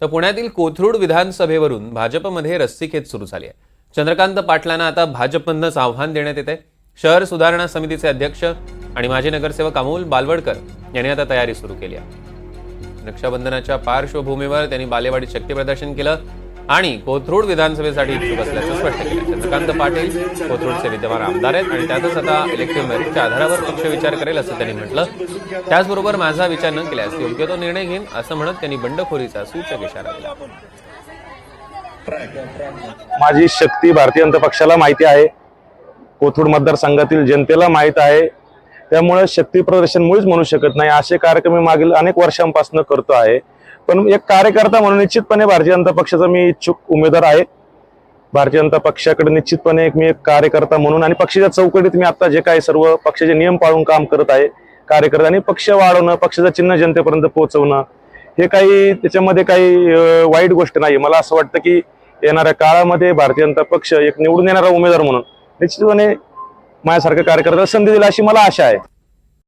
तर पुण्यातील कोथरूड विधानसभेवरून भाजपमध्ये रस्सीखेच सुरू झाली आहे. चंद्रकांत पाटलांना आता भाजपमधनंच आव्हान देण्यात येत आहे. शहर सुधारणा समितीचे अध्यक्ष आणि माजी नगरसेवक अमोल बालवडकर यांनी आता तयारी सुरू केली आहे. रक्षाबंधनाच्या पार्श्वभूमीवर त्यांनी बालेवाडीत शक्ती प्रदर्शन केलं. आणि कोथरूड विधानसभेसाठी इच्छुक असल्याचं स्पष्ट केलं. चंद्रकांत पाटील कोथरूडचे विद्यमान आमदार आहेत आणि त्यातच आता इलेक्टिव्ह मेरिटच्या आधारावर पक्ष विचार करेल असं त्यांनी म्हटलं. त्याचबरोबर माझा विचार न केल्यास योग्य तो निर्णय घेईन असं म्हणत त्यांनी बंडखोरीचा सूचक इशारा दिला. माझी शक्ती भारतीय जनता पक्षाला माहिती आहे. कोथरूड मतदारसंघातील जनतेला माहीत आहे. त्यामुळे शक्ती प्रदर्शन मुळीच म्हणू शकत नाही. असे कार्यक्रम मी मागील अनेक वर्षांपासून करतो आहे. पण एक कार्यकर्ता म्हणून निश्चितपणे भारतीय जनता पक्षाचा मी इच्छुक उमेदवार आहे. भारतीय जनता पक्षाकडे निश्चितपणे एक मी एक कार्यकर्ता म्हणून आणि पक्षाच्या चौकटीत मी आता जे काही सर्व पक्षाचे नियम पाळून काम करत आहे कार्यकर्ता आणि पक्ष वाढवणं पक्षाचं चिन्ह जनतेपर्यंत पोहोचवणं हे काही त्याच्यामध्ये काही वाईट गोष्ट नाही मला असं वाटतं की येणाऱ्या काळामध्ये भारतीय जनता पक्ष एक निवडून येणारा उमेदवार म्हणून निश्चितपणे माझ्यासारख्या कार्यकर्त्याला संधी दिली अशी मला आशा आहे.